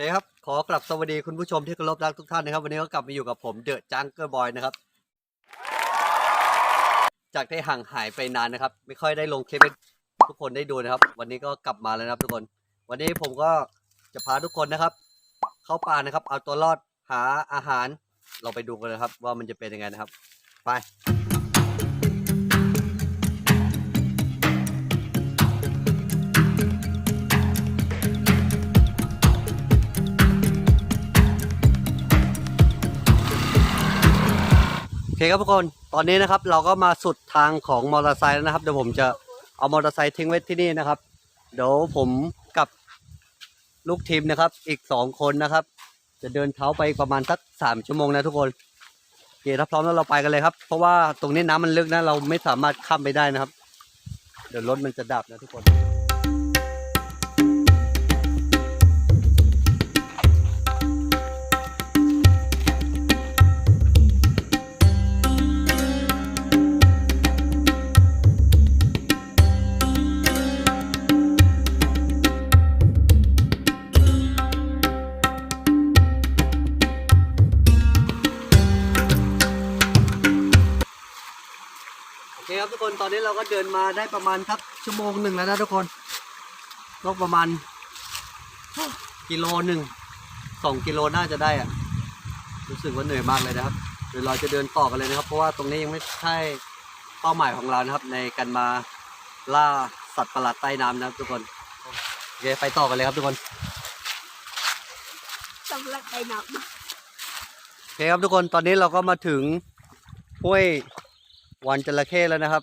เคครับ ขอกลับสวัสดีคุณผู้ชมที่เคารพรักทุกท่านนะครับ วันนี้ก็กลับมาอยู่กับผมเดอะจังเกอร์บอยนะครับ จากที่ห่างหายไปนานนะครับ ไม่ค่อยได้ลงคลิปให้ทุกคนได้ดูนะครับ วันนี้ก็กลับมาแล้วนะครับทุกคน วันนี้ผมก็จะพาทุกคนนะครับ เข้าป่านะครับ เอาตัวรอดหาอาหาร เราไปดูกันเลยครับ ว่ามันจะเป็นยังไงนะครับ ไป เคครับทุกคน ตอนนี้นะครับเราก็มาสุดทางของมอเตอร์ไซค์แล้วนะครับ เดี๋ยวผมจะเอามอเตอร์ไซค์ทิ้งไว้ที่นี่นะครับ เดี๋ยวผมกับลูกทีมนะครับ อีกสองคนนะครับ จะเดินเท้าไปประมาณสักสามชั่วโมงนะทุกคนโอเคถ้าพร้อมแล้วเราไปกันเลยครับ เพราะว่าตรงนี้น้ำมันลึกนะเราไม่สามารถข้ามไปได้นะครับ เดี๋ยวรถมันจะดับนะทุกคน คครับทุกคนตอนนี้เราก็เดินมาได้ประมาณสักชั่วโมงหนึ่งแล้วนะทุกคนก็ประมาณกิโลหนึ่งสองกิโลน่าจะได้อะรู้สึกว่าเหนื่อยมากเลยนะครับเดี๋ยวเราจะเดินต่อกันเลยนะครับ เพราะว่าตรงนี้ยังไม่ใช่เป้าหมายของเรานะครับ ในการมาล่าสัตว์ประหลาดใต้น้ำนะครับทุกคนโอเคไปต่อกันเลยครับทุกคนสำหรับไปหนักโอเคครับทุกคนตอนนี้เราก็มาถึงห้วย วันจระเข้แล้วนะครับ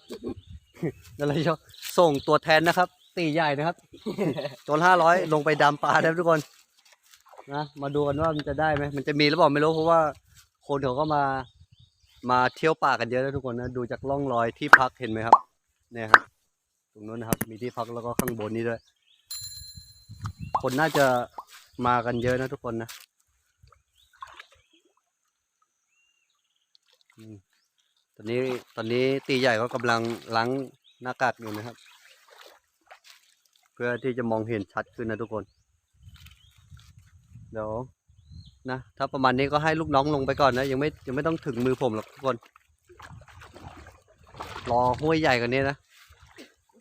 นั่นเลยจะส่งตัวแทนนะครับ ตีใหญ่นะครับตัวห้าร้อยลงไปดำปลานะครับทุกคนนะมาดูกันว่ามันจะได้ไหมมันจะมีหรือเปล่าไม่รู้เพราะว่าคนเขาก็มามาเที่ยวป่ากันเยอะนะทุกคนนะดูจากร่องรอยที่พักเห็นไหมครับเนี่ยครับตรงนู้นนะครับ มีที่พักแล้วก็ข้างบนนี้ด้วย คนน่าจะมากันเยอะนะทุกคนนะ อืม ตอนนี้ตอนนี้ตีใหญ่ก็กำลังล้างหน้ากากอยู่นะครับ เพื่อที่จะมองเห็นชัดขึ้นนะทุกคน เดี๋ยวนะถ้าประมาณนี้ก็ให้ลูกน้องลงไปก่อนนะ ยังไม่ยังไม่ต้องถึงมือผมหรอกทุกคน รอห้วยใหญ่กันนี้นะ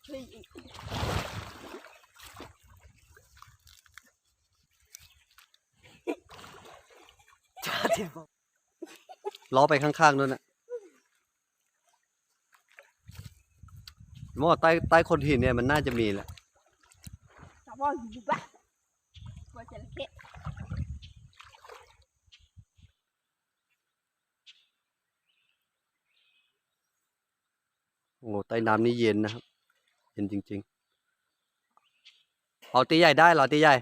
ช่วยอีกล้อไปข้างๆนู่นนะ ผมว่าใต้ใต้โคนหินเนี่ยมันน่าจะมีแหละแต่ว่าอยู่บ้านว่าจะเละโอ้โหใต้น้ำนี่เย็นนะครับ เย็นจริง ๆ เอาตีใหญ่ได้เหรอตีใหญ่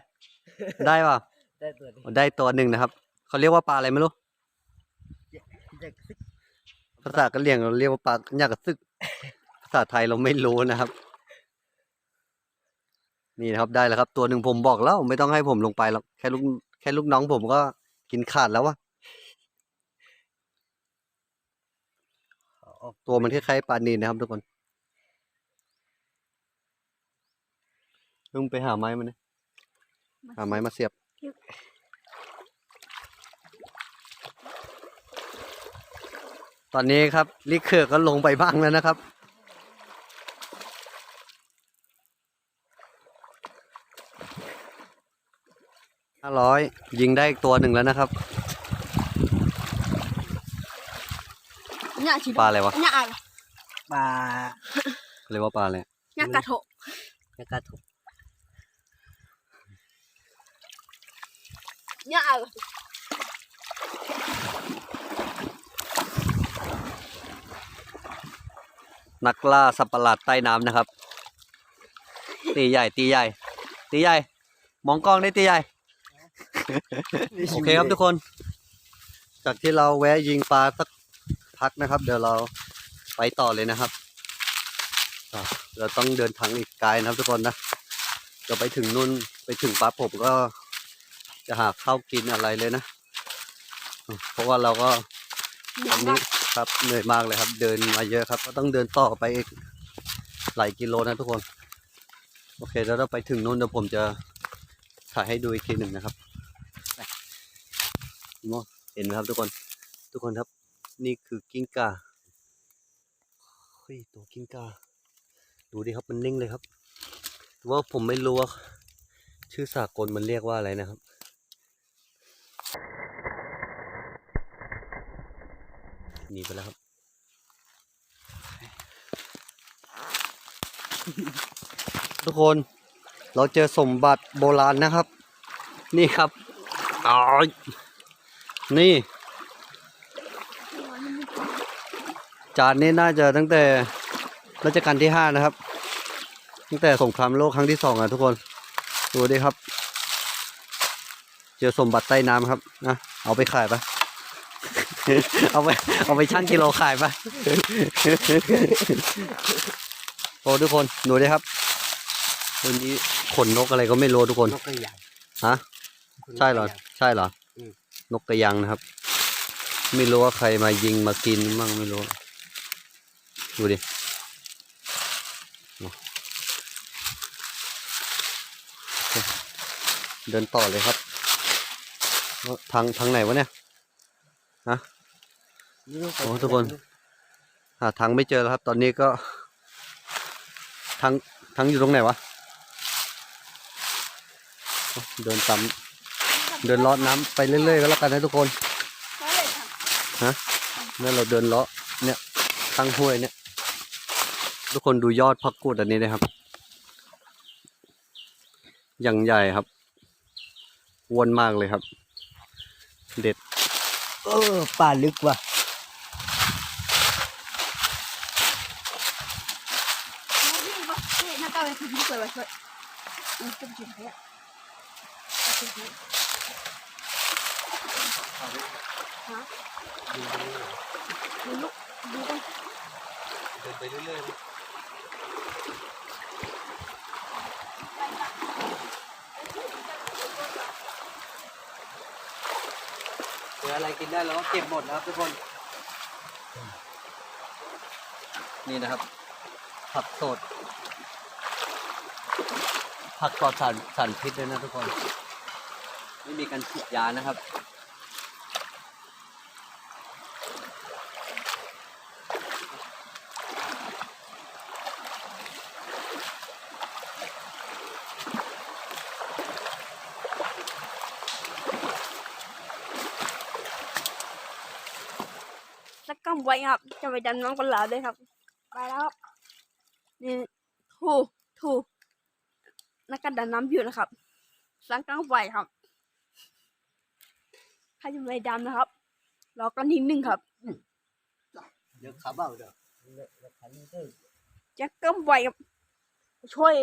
ได้ป่ะได้ตัวนี้ได้ตัวหนึ่งนะครับ เขาเรียกว่าปลาอะไรไม่รู้อยากซึกภาษากะเหรี่ยงเราเรียกว่าปลาหยากกระซึกภา ษาไทยเราไม่รู้นะครับ นี่นะครับได้แล้วครับ ตัวหนึ่งผมบอกแล้วไม่ต้องให้ผมลงไปหรอกแค่ลูกแค่ลูกน้องผมก็กินขาดแล้ววะตัวมันคล้ายๆปลานีนนะครับทุกคนลุงไปหาไม้มาเนี่ยหาไม้มาเสียบ ตอนนี้ครับลิเคอร์ก็ลงไปบ้างแล้วนะครับ ห้าร้อยยิงได้อีกตัวหนึ่งแล้วนะครับ เนี่ยชิปลาอะไรวะ เนี่ยอะไรปลาเรียกว่าปลาอะไรเนี่ยกระโถกแล้วก็ถูกเนี่ยอะไรนักล่าสัตว์ประหลาดใต้น้ำนะครับ ตีใหญ่ตีใหญ่ ตีใหญ่ มองกล้องได้ตีใหญ่ โอเคครับทุกคน จากที่เราแวะยิงปลาสักพักนะครับ เดี๋ยวเราไปต่อเลยนะครับอะเราต้องเดินทางอีกไกลนะครับทุกคนนะจะไปถึงนู่นไปถึงปั๊บผมก็จะหาข้าวกินอะไรเลยนะอืมเพราะว่าเราก็เนี่ตยอนนี้ครับเหนื่อยมากเลยครับ เดินมาเยอะครับ ก็ต้องเดินต่อไปอีกหลายกิโลนะทุกคน โอเคแล้วเราไปถึงนู่นเดี๋ยวผมจะถ่ายให้ดูอีกทีหนึ่งนะครับ เห็นไหมครับทุกคน ทุกคนครับ นี่คือกิ้งก่าเฮ้ยตัวกิ้งก่าดูดิครับมันนิ่งเลยครับว่าผมไม่รู้ว่าชื่อสากลมันเรียกว่าอะไรนะครับหนีไปแล้วครับทุกคนเราเจอสมบัติโบราณนะครับ นี่ครับอ๋อ นี่ จานนี้น่าจะตั้งแต่รัชกาลที่ห้านะครับ ตั้งแต่สงครามโลกครั้งที่สองอะทุกคน ดูดิครับ เจอสมบัติใต้น้ำครับนะเอาไปขายปะเอาไปเอาไปชั่งกิโลขายปะโอ้ทุกคนดูดิครับวันนี้ขนนกอะไรก็ไม่รู้ทุกคนนกกระยางฮะใช่เหรอ ใช่เหรออม นกกระยังนะครับ ไม่รู้ว่าใครมายิงมากินมั่งไม่รู้ ดูดิเดินต่อเลยครับ ทางทางไหนวะเนี่ยนี่ลูโอ้ทุกคน หาทางไม่เจอแล้วครับ ตอนนี้ก็ ทางทางอยู่ตรงไหนวะ เดินตาม เดินลอดน้ำไปเรื่อยๆก็แล้วกันนะทุกคนเขาเลยทเนี่ยเราเดินเลาะเนี่ยข้างห้วยเนี่ย ทุกคนดูยอดพักกูดอันนี้นะครับอย่างใหญ่ครับอ้วนมากเลยครับ เด็ด เออป่าลึกว่ะำนี่ปะนี่หน้าตาเป็นคนที่เกิดมาช่วยอืมจะไปกินใคร อะจะไปกินฮะดูลูกดูกันเดินไปเรื่อยเจออะไรกินได้แล้วก็เก็บหมดนะครับทุกคน นี่นะครับ ผักสด ผักปลอดสารสารพิษด้วยนะทุกคน ไม่มีการฉีดยานะครับสักกำไว้ครับ จะไปดำน้ำกันหลาด้วยครับ ไปแล้วครับนี่ถูถูนักการดำน้ำอยู่นะครับสักกำไว้ครับ ใครจะไปดำนะครับรอกันนิดนึงครับเดี๋ยวขาเบ้าเดี๋ยวจะกำไว้ครับช่วย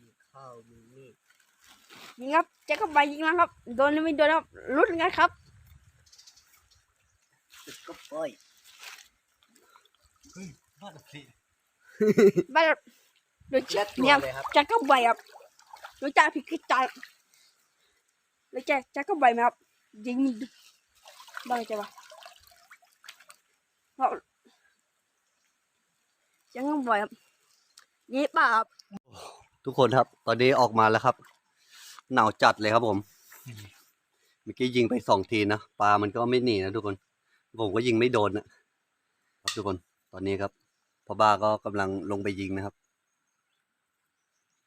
มีข้าวมีมีดยิงครับจะกำไว้ยิงนะครับโดนหรือไม่โดนครับลุ้นกันครับก็ปล่อยบ้านสิบ้านดูและชิตัวเนี่ยเลยครับจะกำไว้ครับรู้จักพิกิจ ใจรู้จักจะกำไว้ไหมครับ ยิงบ้านอะไรจะวะเราะจะกำไว้ครับนี่ป่าครับทุกคนครับ ตอนนี้ออกมาแล้วครับ หนาวจัดเลยครับผม เมื่อกี้ยิงไปสองทีนะปลามันก็ไม่หนีนะทุกคน ผมก็ยิงไม่โดนนะครับทุกคน ตอนนี้ครับพ่อบ้าก็กำลังลงไปยิงนะครับ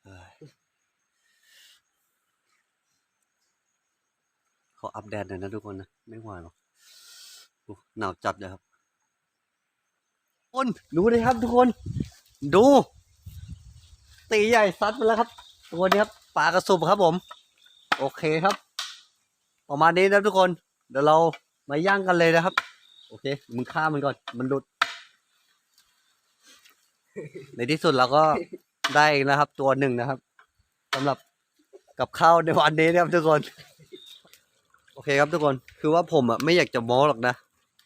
เอ้ยข ออัปเดตหน่อยนะทุกคนนะ ไม่ไหวหรอกหนาวจัดเลยครับคนดูเลยครับทุกคน ดู ตีใหญ่ซัดไปแล้วครับ ตัวนี้ครับปลากระสุบครับผม โอเคครับ ประมาณนี้นะทุกคน เดี๋ยวเรามาย่างกันเลยนะครับ โอเค มึงฆ่ามันก่อน มันหลุด ในที่สุดเราก็ได้นะครับ ตัวหนึ่งนะครับสำหรับกับข้าวในวันนี้นะครับทุกคน โอเคครับทุกคนคือว่าผมอะไม่อยากจะโม้หรอกนะ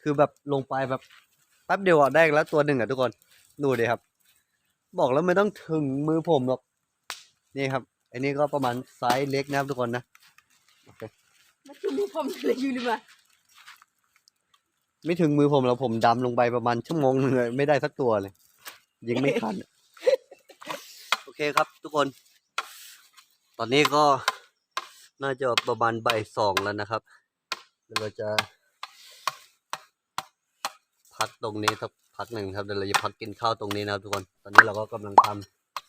คือแบบลงไปแบบแป๊บเดียวอะได้แล้วตัวหนึ่งอะทุกคนดูดิครับ บอกแล้วไม่ต้องถึงมือผมหรอกนี่ครับ อันนี้ก็ประมาณไซส์เล็กนะครับทุกคนนะมาจุ่มผมเลยอยู่เลยมาไม่ถึงมือผมแล้วผมดำลงไปประมาณชั่วโมงหนึงเลยไม่ได้สักตัวเลย ยิงไม่ทัน โอเคครับทุกคน ตอนนี้ก็ น่าจะประมาณบ่ายสองแล้วนะครับเดี๋ยวเราจะ พักตรงนี้สักพักหนึ่งครับเดี๋ยวเราจะพักกินข้าวตรงนี้นะครับทุกคน ตอนนี้เราก็กำลังท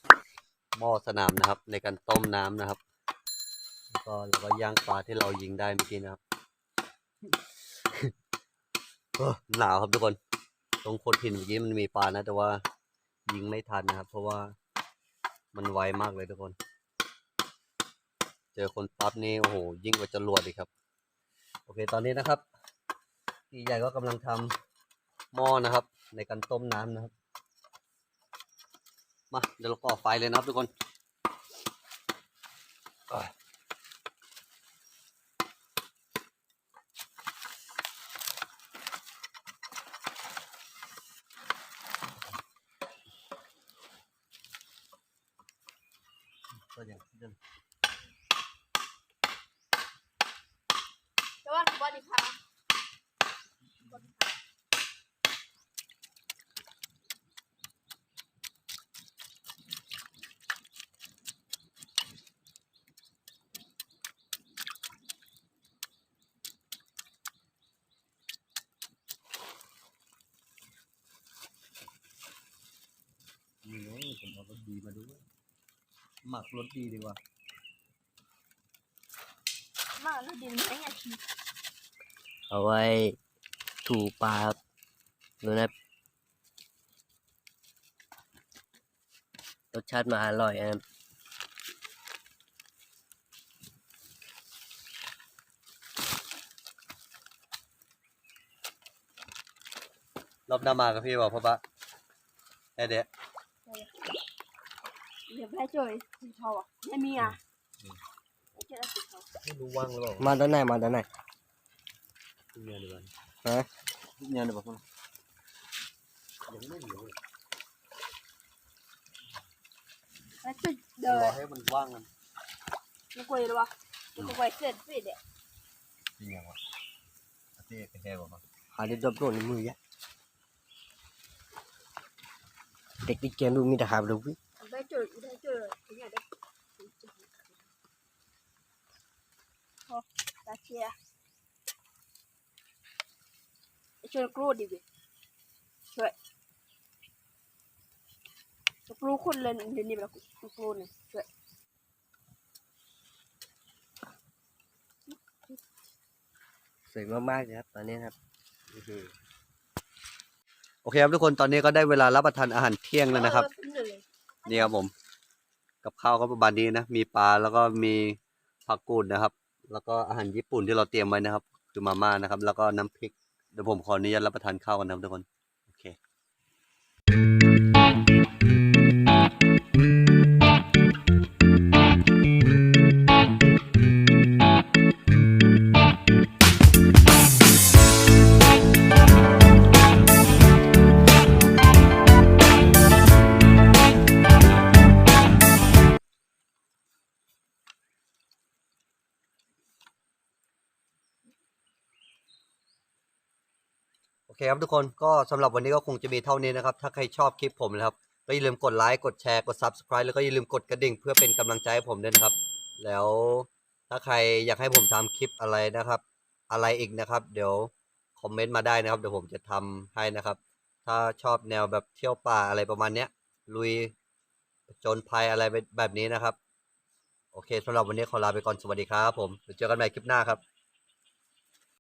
ำหม้อสนามนะครับ ในการต้มน้ำนะครับแล้วก็เราก็ย่างปลาที่เรายิงได้เมื่อกี้นะครับหนาวครับทุกคน ตรงโขดหินเมื่อกี้มันมีปลานะ แต่ว่ายิงไม่ทันนะครับ เพราะว่ามันไวมากเลยทุกคน อคนปั๊บนี่โอ้โหยิ่งกว่าจรวดอีกครับ โอเคตอนนี้นะครับพี่ใหญ่ก็กำลังทำหม้อนะครับ ในการต้มน้ำนะครับ มาเดี๋ยวเราก่อไฟเลยนะครับทุกคนอะก็อย่างที่เดิม ส วัสดีครับนี่ไงผมเอารสดีมาด้วยหมักรสดีดีกว่า มากแล้วดินไม่อยากกิน เอาไว้ถูปลาครับดูนะรสชาติมาอร่อยนะครับรอบหน้ามากับพี่บอกพ่อปะไอเด็กเดี๋ยวแพ้เจอสีเทาอะไม่มีอะไม่เจอสีเทาไม่รู้ว่างหรือเปล่ามาตอนไหนมาตอนไหน พี่เมียดีกว่าฮะพี่เมียดีกว่าพ่อยังไม่เหนียวเลยแล้วจะเดิรอนให้มันว่างกัน ไม่กลัวเลยวะไม่กลัวเสร็จสิเด็กจริงยังวะอาเต้กระแทกออกมาหาได้ดบโดนในมือยะเด็กที่เกมดูมีแต่หาดูวิได้เจอได้เจอถึงอยากได้โอ้ตาเชียช่วยกรูดดิบิช่วยกรูคนเลยเดี๋ยวนี้แบบกรูเนี่ยช่วยสวยมากๆเลยครับ ตอนนี้นะครับโอเคครับทุกคนตอนนี้ก็ได้เวลารับประทานอาหารเที่ยงแล้วนะครับนี่ครับผม กับข้าวก็ประมาณนี้นะ มีปลาแล้วก็มีผักกูดนะครับ แล้วก็อาหารญี่ปุ่นที่เราเตรียมไว้นะครับ คือมาม่านะครับ แล้วก็น้ำพริก เดี๋ยวผมขออนุญาตรับประทานข้าวกันนะครับทุกคน ครับทุกคนก็สำหรับวันนี้ก็คงจะมีเท่านี้นะครับ ถ้าใครชอบคลิปผมนะครับ ก็อย่าลืมกดไลค์กดแชร์กด Subscribe แล้วก็อย่าลืมกดกระดิ่งเพื่อเป็นกำลังใจให้ผมด้วยนะครับ แล้วถ้าใครอยากให้ผมทำคลิปอะไรนะครับ อะไรอีกนะครับ เดี๋ยวคอมเมนต์มาได้นะครับเดี๋ยวผมจะทำให้นะครับ ถ้าชอบแนวแบบเที่ยวป่าอะไรประมาณเนี้ยลุยจนภัยอะไรแบบนี้นะครับ โอเคสำหรับวันนี้ขอลาไปก่อนสวัสดีครับผมเจอกันใหม่คลิปหน้าครับ